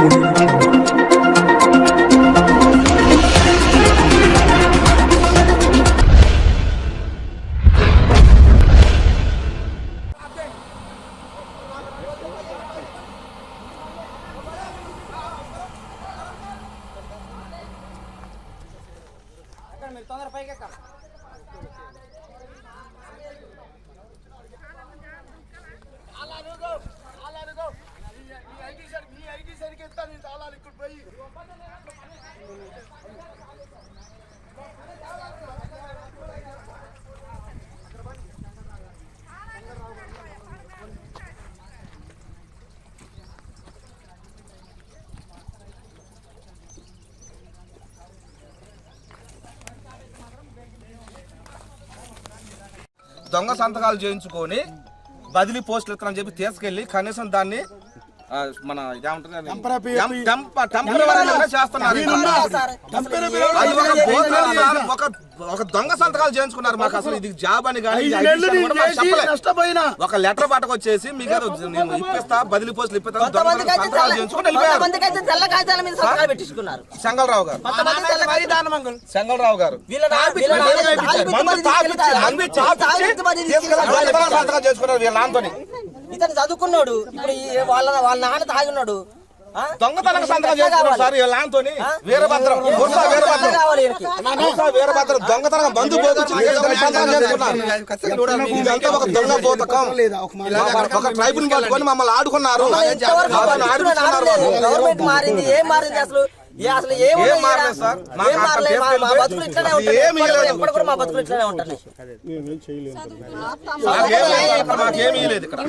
Me estoy dando la దొంగ సంతకాలు చేయించుకొని బదిలీ పోస్టులు ఇస్తానని చెప్పి తీసుకెళ్ళి కనీసం దాన్ని మన చేస్తున్నారు. ఒక దొంగ సంతకాలు చేయించుకున్నారు మాకు అసలు. ఇది జాబ్ అని నష్టపోయినా. ఒక లెటర్ పట్టుకొచ్చేసి మీకు నేను ఇప్పిస్తా బదిలీ పోస్టులు ఇప్పిస్తా దొంగ దొంగ సంతకాలు చేయించుకుని వెళ్ళిపోయారు. కొంతమందికి అయితే తెల్ల కాగితాల మీద సంతకాలు పెట్టించుకున్నారు. చెంగళరావు గారు. గారు. చేసుకున్నారు వీళ్ళ నాన్నతోని. ఇతను చదువుకున్నాడు. ఇప్పుడు ఈ వాళ్ళ వాళ్ళ నాన్న తాగిన్నాడు. ఆ? దొంగతనం సంతకం చేసుకున్నారు సార్ వీళ్ళ నాన్నతోని వీరభద్రం ముర్సా వీరభద్రం. కావాలి ఈయనకి. ముర్సా వీరభద్రం దొంగతనం బంధు పోగొచ్చి సంతకం చేసుకున్నారు ఇదంతా ఒక దొంగ పోతకం. ఒక ట్రైబుల్ పట్టుకొని మమ్మల్ని ఆడుకున్నారు. ఇంతవరకు మమ్మల్ని పట్టించుకునే ఆడిపించుకున్నారు నాడు లేదు. వాళ్ళు. గవర్నమెంట్ మారింది. ఏం మారింది అసలు? అసలు ఏం మారలేదు? సార్. మా- బతుకులు ఇట్లనే ఉంటాయి. ఎప్పటికీ కూడా మా బతుకులు ఇట్లనే ఉంటాయి మాకేమీ లేదు ఇక్కడ.